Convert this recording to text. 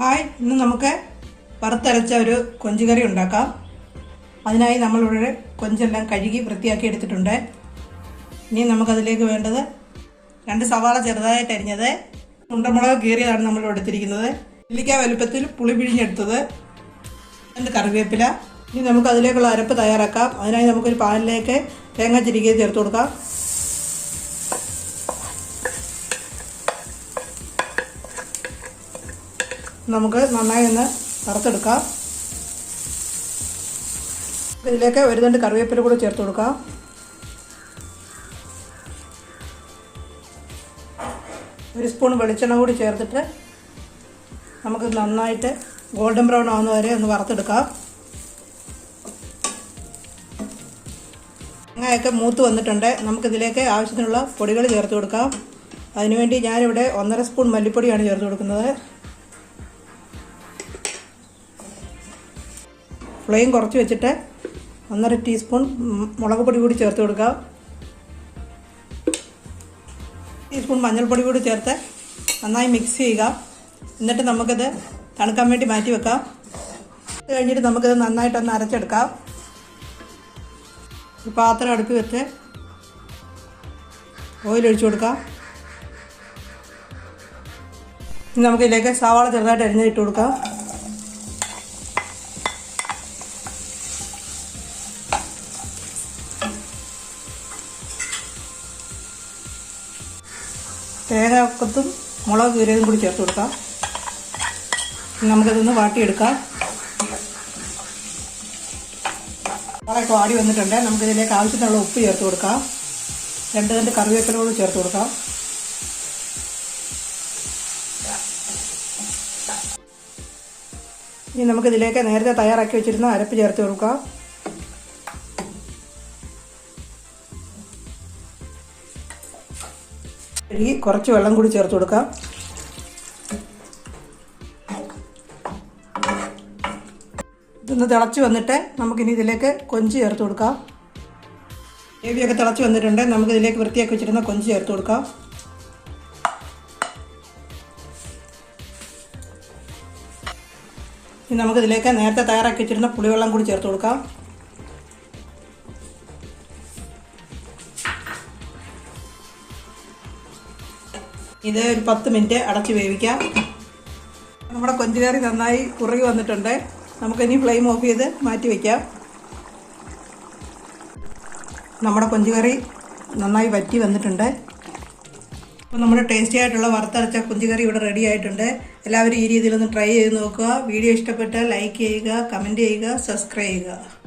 Hi ഇന്ന് നമുക്ക് വറുത്തരച്ച ഒരു കൊഞ്ചുകറി ഉണ്ടാക്കാം. അതിനായി നമ്മളിവിടെ കൊഞ്ചെല്ലാം കഴുകി വൃത്തിയാക്കി എടുത്തിട്ടുണ്ട്. ഇനി നമുക്കതിലേക്ക് വേണ്ടത് രണ്ട് സവാള ചെറുതായിട്ട് അരിഞ്ഞത് മുണ്ടമുളക് കീറിയതാണ് നമ്മൾ എടുത്തിരിക്കുന്നത്. നെല്ലിക്ക വലുപ്പത്തിൽ പുളി പിഴിഞ്ഞെടുത്തത് രണ്ട് കറിവേപ്പില. ഇനി നമുക്കതിലേക്കുള്ള അരപ്പ് തയ്യാറാക്കാം. അതിനായി നമുക്കൊരു പാനിലേക്ക് തേങ്ങ ചിരികെ ചേർത്ത് കൊടുക്കാം. നമുക്ക് നന്നായി ഒന്ന് വറുത്തെടുക്കാം. ഇതിലേക്ക് ഒരു രണ്ട് കറിവേപ്പില കൂടെ ചേർത്ത് കൊടുക്കാം. ഒരു സ്പൂൺ വെളിച്ചെണ്ണ കൂടി ചേർത്തിട്ട് നമുക്ക് നന്നായിട്ട് ഗോൾഡൻ ബ്രൗൺ ആവുന്ന വരെ ഒന്ന് വറുത്തെടുക്കാം. തേങ്ങയൊക്കെ മൂത്ത് വന്നിട്ടുണ്ട്. നമുക്കിതിലേക്ക് ആവശ്യത്തിനുള്ള പൊടികൾ ചേർത്ത് കൊടുക്കാം. അതിനുവേണ്ടി ഞാനിവിടെ ഒന്നര സ്പൂൺ മല്ലിപ്പൊടിയാണ് ചേർത്ത് കൊടുക്കുന്നത്. ഫ്ലെയിം കുറച്ച് വെച്ചിട്ട് ഒന്നര ടീസ്പൂൺ മുളക് പൊടി കൂടി ചേർത്ത് കൊടുക്കുക. ടീസ്പൂൺ മഞ്ഞൾപ്പൊടി കൂടി ചേർത്ത് നന്നായി മിക്സ് ചെയ്യുക. എന്നിട്ട് നമുക്കിത് തണുക്കാൻ വേണ്ടി മാറ്റി വെക്കാം. അത് കഴിഞ്ഞിട്ട് നമുക്കിത് നന്നായിട്ടൊന്ന് അരച്ചെടുക്കാം. ഒരു പാത്രം അടുപ്പ് വെച്ച് ഓയിൽ കൊടുക്കാം. ഇനി നമുക്കിതിലേക്ക് സവാള ചെറുതായിട്ട് അരിഞ്ഞിട്ട് കൊടുക്കാം. തേങ്ങാക്കൊത്തും മുളക് കീറിയതും കൂടി ചേർത്ത് കൊടുക്കാം. നമുക്കതൊന്ന് വാട്ടിയെടുക്കാം. മുളകൊക്കെ വാടി വന്നിട്ടുണ്ട്. നമുക്കിതിലേക്ക് ആവശ്യത്തിനുള്ള ഉപ്പ് ചേർത്ത് കൊടുക്കാം. രണ്ട് രണ്ട് കറിവേപ്പിലോട് ചേർത്ത് കൊടുക്കാം. ഇനി നമുക്കിതിലേക്ക് നേരത്തെ തയ്യാറാക്കി വെച്ചിരുന്ന അരപ്പ് ചേർത്ത് കൊടുക്കാം. കഴുകി കുറച്ച് വെള്ളം കൂടി ചേർത്ത് കൊടുക്കാം. ഇതൊന്ന് തിളച്ച് വന്നിട്ട് നമുക്കിനി ഇതിലേക്ക് കൊഞ്ച് ചേർത്ത് കൊടുക്കാം. ഗ്രേവിയൊക്കെ തിളച്ച് വന്നിട്ടുണ്ട്. നമുക്ക് ഇതിലേക്ക് വൃത്തിയാക്കി വെച്ചിരുന്ന കൊഞ്ച് ചേർത്ത് കൊടുക്കാം. ഇനി നമുക്കിതിലേക്ക് നേരത്തെ തയ്യാറാക്കി വെച്ചിരുന്ന പുളിവെള്ളം കൂടി ചേർത്ത് കൊടുക്കാം. ഇത് ഒരു പത്ത് മിനിറ്റ് അടച്ച് വേവിക്കാം. നമ്മുടെ കൊഞ്ചുകറി നന്നായി കുറുകി വന്നിട്ടുണ്ട്. നമുക്കിനി ഫ്ലെയിം ഓഫ് ചെയ്ത് മാറ്റി വയ്ക്കാം നമ്മുടെ കൊഞ്ചുകറി നന്നായി വറ്റി വന്നിട്ടുണ്ട്. അപ്പോൾ നമ്മുടെ ടേസ്റ്റി ആയിട്ടുള്ള വറുത്തരച്ച കുഞ്ചുകറി ഇവിടെ റെഡി ആയിട്ടുണ്ട്. എല്ലാവരും ഈ രീതിയിലൊന്ന് ട്രൈ ചെയ്ത് നോക്കുക. വീഡിയോ ഇഷ്ടപ്പെട്ടാൽ ലൈക്ക് ചെയ്യുക കമന്റ് ചെയ്യുക സബ്സ്ക്രൈബ് ചെയ്യുക.